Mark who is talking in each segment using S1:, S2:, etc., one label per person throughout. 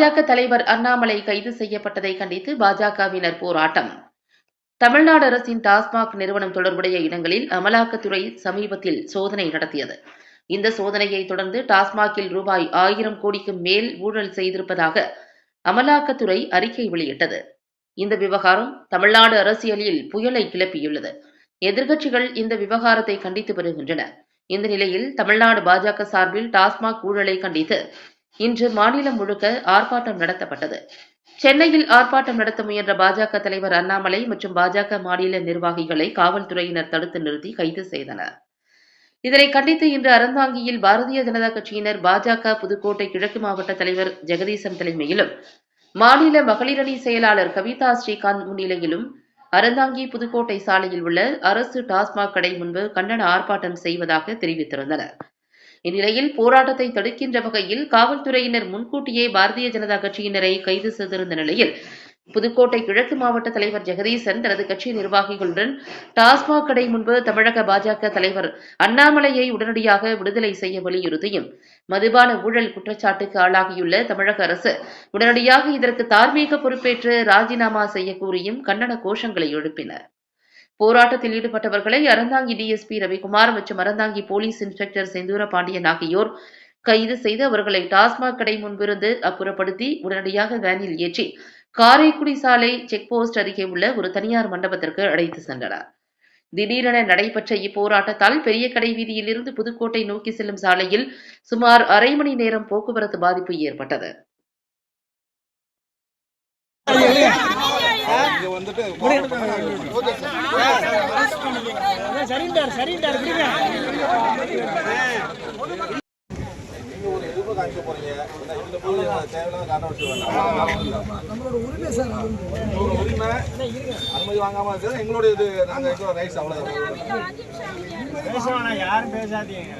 S1: பாஜக தலைவர் அண்ணாமலை கைது செய்யப்பட்டதை கண்டித்து பாஜகவினர் போராட்டம். தமிழ்நாடு அரசின் டாஸ்மாக் நிறுவனம் தொடர்புடைய இடங்களில் அமலாக்கத்துறை சமீபத்தில் சோதனை நடத்தியது. இந்த சோதனையை தொடர்ந்து டாஸ்மாகில் ரூபாய் ஆயிரம் கோடிக்கு மேல் ஊழல் செய்திருப்பதாக அமலாக்கத்துறை அறிக்கை வெளியிட்டது. இந்த விவகாரம் தமிழ்நாடு அரசியலில் புயலை கிளப்பியுள்ளது. எதிர்க்கட்சிகள் இந்த விவகாரத்தை கண்டித்து வருகின்றன. இந்த நிலையில் தமிழ்நாடு பாஜக சார்பில் டாஸ்மாக் ஊழலை கண்டித்து இன்று மாநிலம் முழுக்க ஆர்ப்பாட்டம் நடத்தப்பட்டது. சென்னையில் ஆர்ப்பாட்டம் நடத்த முயன்ற பாஜக தலைவர் அண்ணாமலை மற்றும் பாஜக மாநில நிர்வாகிகளை காவல்துறையினர் தடுத்து நிறுத்தி கைது செய்தனர். இதனை கண்டித்து இன்று அறந்தாங்கியில் பாரதிய ஜனதா கட்சியினர் பாஜக புதுக்கோட்டை கிழக்கு மாவட்ட தலைவர் ஜெகதீசன் தலைமையிலும் மாநில மகளிரணி செயலாளர் கவிதா ஸ்ரீகாந்த் முன்னிலையிலும் அறந்தாங்கி புதுக்கோட்டை சாலையில் உள்ள அரசு டாஸ்மாக் கடை முன்பு கண்டன ஆர்ப்பாட்டம் செய்வதாக தெரிவித்திருந்தனர். இந்நிலையில் போராட்டத்தை தடுக்கின்ற வகையில் காவல்துறையினர் முன்கூட்டியே பாரதிய ஜனதா கட்சியினரை கைது செய்திருந்த நிலையில் புதுக்கோட்டை கிழக்கு மாவட்ட தலைவர் ஜெகதீசன் தனது கட்சி நிர்வாகிகளுடன் டாஸ்மாக் கடை முன்பு தமிழக பாஜக தலைவர் அண்ணாமலையை உடனடியாக விடுதலை செய்ய வலியுறுத்தியும் மதுபான ஊழல் குற்றச்சாட்டுக்கு ஆளாகியுள்ள தமிழக அரசு உடனடியாக இதற்கு தார்மீக பொறுப்பேற்று ராஜினாமா செய்ய கூறியும் கண்டன கோஷங்களை எழுப்பினர் போராட்டத்தில் ஈடுபட்டவர்களை அறந்தாங்கி டிஎஸ்பி ரவிக்குமார் மற்றும் அறந்தாங்கி போலீஸ் இன்ஸ்பெக்டர் செந்தூர பாண்டியன் ஆகியோர் கைது செய்து அவர்களை டாஸ்மாக் கடை முன்பிருந்து அப்புறப்படுத்தி உடனடியாக வேனில் ஏற்றி காரைக்குடி சாலை செக் போஸ்ட் அருகே உள்ள ஒரு தனியார் மண்டபத்திற்கு அழைத்து சென்றனர். திடீரென நடைபெற்ற இப்போராட்டத்தால் பெரிய கடை வீதியிலிருந்து புதுக்கோட்டை நோக்கி செல்லும் சாலையில் சுமார் அரை மணி நேரம் போக்குவரத்து பாதிப்பு ஏற்பட்டது.
S2: இங்க வந்துட்டு
S3: சரிண்டார் சரிண்டார் விடுங்க
S2: நீங்க ஒரு எதிர்ப்பு காமிக்க போறீங்க இந்த இந்த போல தேவையில்லாத காரணம் வேண்டாம்
S4: நம்மளோட உரிமை சார். அது.
S2: உங்களோட உரிமை அனுமதி வாங்காம இருக்கிறது எங்களுடைய இது நாங்க எங்களோட ரைட்ஸ் அவ்வளவுதான்
S3: யாரும் பேசாதீங்க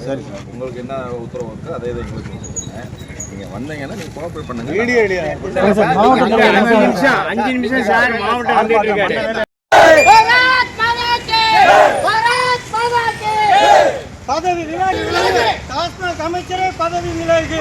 S2: சரி சார் உங்களுக்கு என்ன உத்தரவு இருக்கு? அதே இதை எங்களுக்கு
S3: அஞ்சு நிமிஷம் மாவட்டம் பதவி விலகு பதவி விலகு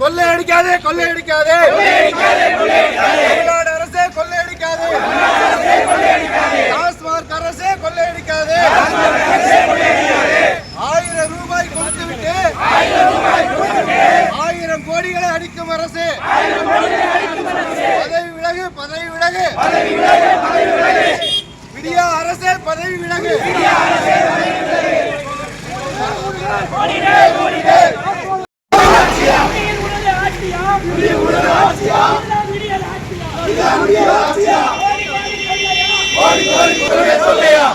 S2: கொள்ளையடிக்காதே கொள்ளையடிக்காதே. தமிழ்நாடு அரசே கொள்ளையடிக்காதே. டாஸ்மாக் அரசே கொள்ளையடிக்காதே. ஆயிரம் ரூபாய் கொடுத்து விட்டு ஆயிரம் கோடிகளை அடிக்கும் அரசு. பதவி விலகு. விடியா அரசே பதவி விலகு.
S5: விடியல் உனது ஆட்சியா? இதுதான் விடியல் ஆட்சியா ஓடி ஓடி கொள்ளையா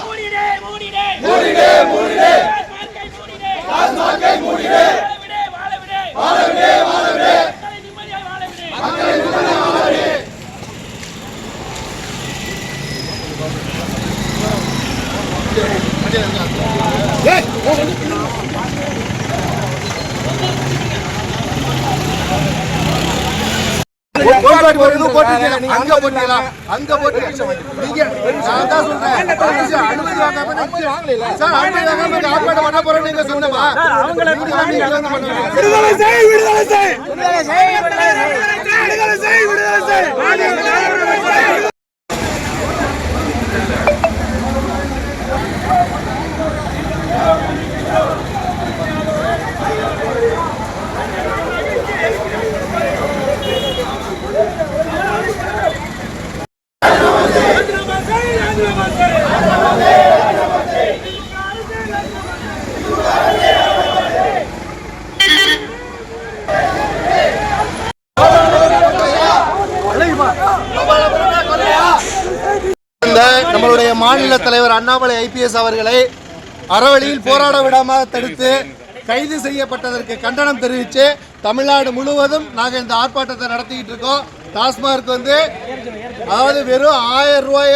S2: அங்க போட்டீங்களா? அங்க போட்டீங்களா? நீங்க நான் தான் சொல்றேன். அனுமதி வாங்காம நீங்க- சார், அனுமதி வாங்காம நீங்க ஆர்ப்பாட்டம் பண்ண போறேன்னு நீங்க சொன்னமா? நீங்க தான் நீங்க வந்து பண்ணுவீங்க.
S3: விடுதலை செய் விடுதலை செய். விடுதலை செய் விடுதலை செய். விடுதலை செய்.
S2: மாநில தலைவர் அண்ணாமலை ஐபிஎஸ் அவர்களை அறவழியில் போராட விடாம தடுத்து கைது செய்யப்பட்டதற்கு கண்டனம் தெரிவித்து தமிழ்நாடு முழுவதும் நாங்கள் இந்த ஆர்ப்பாட்டத்தை நடத்திக்கிட்டு இருக்கோம். டாஸ்மார்க் வந்து அதாவது வெறும் ஆயிரம் ரூபாய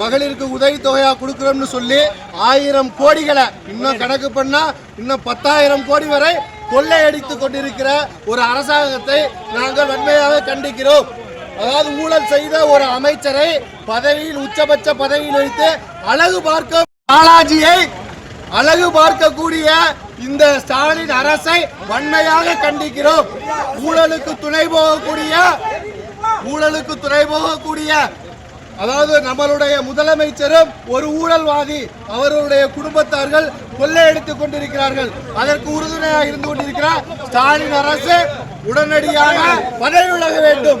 S2: மகளிருக்கு உதவித்தொகையா கொடுக்குறோம்னு சொல்லி ஆயிரம் கோடிகளை இன்னும் கணக்கு பண்ணா இன்னும் பத்தாயிரம் கோடி வரை கொள்ளையடித்து கொண்டிருக்கிற ஒரு அரசாங்கத்தை நாங்கள் வன்மையாக கண்டிக்கிறோம். அதாவது ஊழல் செய்த ஒரு அமைச்சரை பதவியில் உச்சபட்ச பதவியில் வைத்து அழகு பார்க்க பாலாஜியை அழகு பார்க்கக்கூடிய இந்த ஸ்டாலின் அரசை வன்மையாக கண்டிக்கிறோம். ஊழலுக்கு துணை போகக்கூடிய ஊழலுக்கு துணை போகக்கூடிய அதாவது நம்மளுடைய முதலமைச்சரும் ஒரு ஊழல்வாதி அவருடைய குடும்பத்தார்கள் கொள்ளையடித்துக் கொண்டிருக்கிறார்கள். அதற்கு உறுதுணையாக இருந்து கொண்டிருக்கிறார் ஸ்டாலின் அரசு உடனடியாக பதவி விலக வேண்டும்.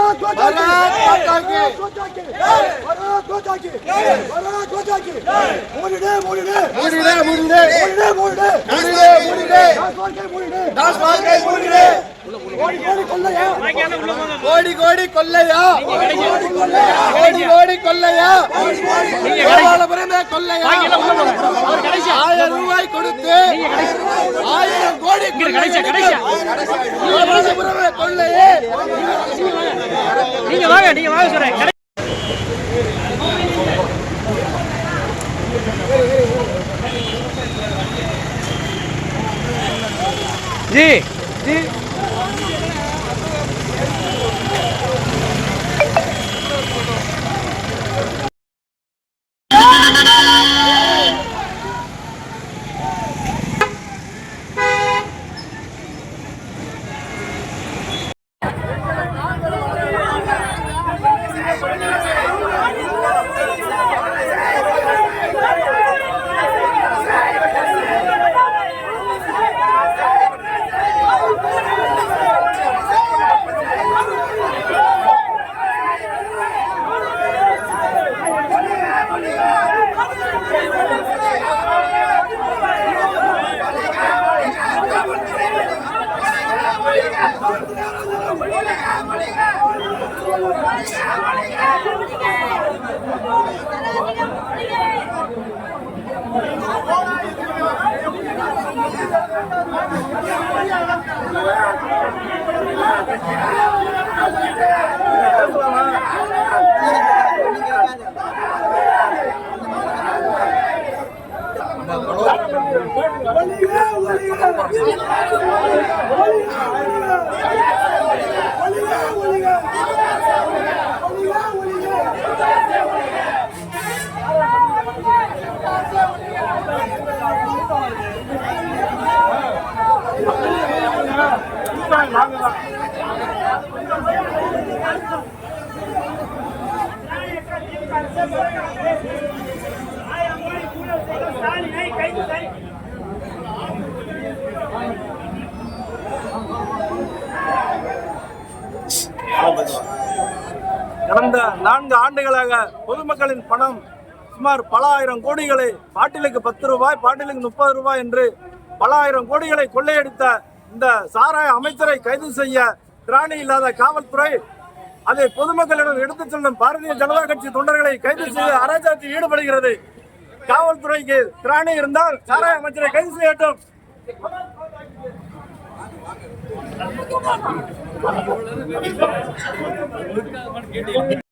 S2: மூடிடு, மூடிடு. மூடிடு, மூடிடு. டாஸ்மார்க்கை மூடிடு. கோடி கோடி கொள்ளையா? கோடி கோடி கொள்ளையா? கொள்ளையா? ஆயிரம் ரூபாய் கொடுத்து ஆயிரம் கோடி கொள்ளையே
S3: நீங்க வாங்க நீங்க வாங்க சொல்றேன் கடை- ஜி ஜி
S4: கடந்த நான்கு ஆண்டுகளாக பொதுமக்களின் பணம் சுமார் பல ஆயிரம் கோடிகளை பாட்டிலுக்கு பத்து ரூபாய் பாட்டிலுக்கு முப்பது ரூபாய் என்று பல ஆயிரம் கோடிகளை கொள்ளையடித்த இந்த சாராய அமைச்சரை கைது செய்ய திராணி இல்லாத காவல்துறை அதை பொதுமக்களிடம் எடுத்துச் செல்லும் பாரதிய ஜனதா கட்சி தொண்டர்களை கைது செய்து அராஜகத்தில் ஈடுபடுகிறது. காவல்துறைக்கு திராணி இருந்தால் சாராய அமைச்சரை கைது செய்யட்டும்.